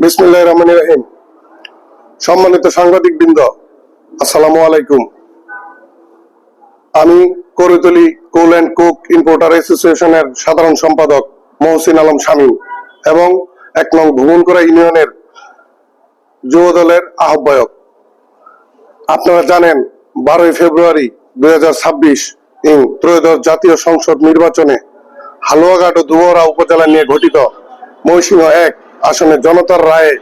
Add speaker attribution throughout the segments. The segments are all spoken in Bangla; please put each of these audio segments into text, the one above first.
Speaker 1: বিসমুল্লাহ রহমান রহিম। সম্মানিত সাংবাদিক বৃন্দ আসসালামু আলাইকুম। আমি করতলি কোল অ্যান্ড কুক ইম্পোর্টার অ্যাসোসিয়েশনের সাধারণ সম্পাদক মহসিন আলম শামীম এবং এক নং ভুবনকরা ইউনিয়নের যুব দলের আহ্বায়ক। আপনারা জানেন, বারোই ফেব্রুয়ারি দুই হাজার ছাব্বিশ ইং ত্রয়োদশ জাতীয় সংসদ নির্বাচনে হালুয়াঘাট ও দুবরা উপজেলা নিয়ে গঠিত ময়সিংহ এক আসনে জনতার রায়ে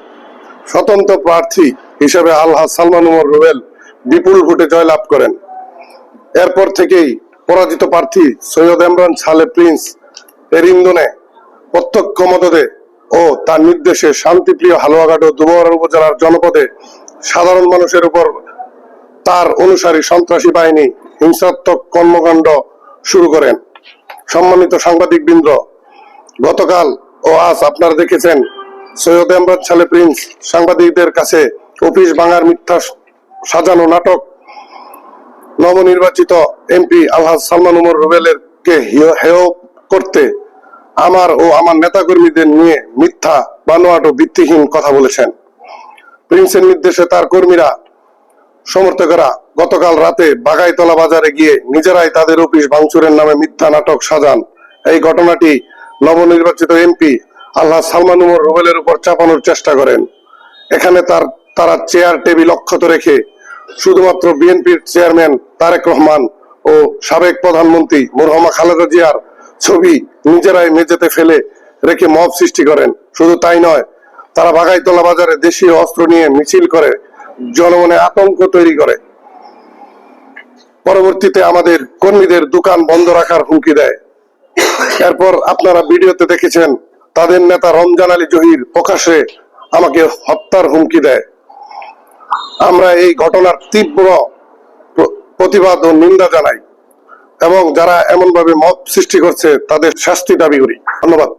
Speaker 1: স্বতন্ত্র প্রার্থী হিসেবে আল্লাহ সালমান উমর রুবেল বিপুল ভোটে জয়লাভ করেন। এরপর থেকেই পরাজিত প্রার্থী সৈয়দ ইমরান সালে প্রিন্স এর ইন্ধনে প্রত্যক্ষ মদদে ও তার নির্দেশে শান্তিপ্রিয় হালুয়াঘাট ও দুবরা উপজেলার জনপদে সাধারণ মানুষের উপর তার অনুসারী সন্ত্রাসী বাহিনী হিংসাত্মক কর্মকাণ্ড শুরু করেন। সম্মানিত সাংবাদিক বৃন্দ গতকাল ও আজ আপনারা দেখেছেন সৈয়দ এমরাজ সালে প্রিন্স সাংবাদিকদের কাছে অফিস ভাঙার মিথ্যা সাজানো নাটক। নবনির্বাচিত এমপি আলহাজ সালমান উমর রুবেলের কে হেয় করতে আমার ও আমার নেতাকর্মীদের নিয়ে মিথ্যা, বানোয়াট ও ভিত্তিহীন কথা বলেছেন। প্রিন্সের নির্দেশে তার কর্মীরা, সমর্থকেরা গতকাল রাতে বাগাইতলা বাজারে গিয়ে নিজেরাই তাদের অফিস ভাঙচুরের নামে মিথ্যা নাটক সাজান। এই ঘটনাটি নবনির্বাচিত এমপি আল্লাহ সালমান উমর রুবেলের উপর চাপানোর চেষ্টা করেন। এখানে তার, তারা চেয়ার, টেবিল অক্ষত রেখে শুধুমাত্র বিএনপির চেয়ারম্যান তারেক রহমান ও সাবেক প্রধানমন্ত্রী মুরহমা খালেদা জিয়ার ছবি নিজেরাই মেঝেতে ফেলে রেখে মব সৃষ্টি করেন। শুধু তাই নয়, তারা বাগাইতলা বাজারে দেশীয় অস্ত্র নিয়ে মিছিল করে, জনমনে আতঙ্ক তৈরি করে। পরবর্তীতে আমাদের কর্মীদের দোকান বন্ধ রাখার হুমকি দেয়। এরপর আপনারা ভিডিওতে দেখেছেন তাদের নেতা রমজান আলী জহির প্রকাশ্যে আমাকে হত্যার হুমকি দেয়। আমরা এই ঘটনার তীব্র প্রতিবাদ ও নিন্দা জানাই এবং যারা এমন ভাবে মত সৃষ্টি করছে, তাদের শাস্তি দাবি করি। ধন্যবাদ।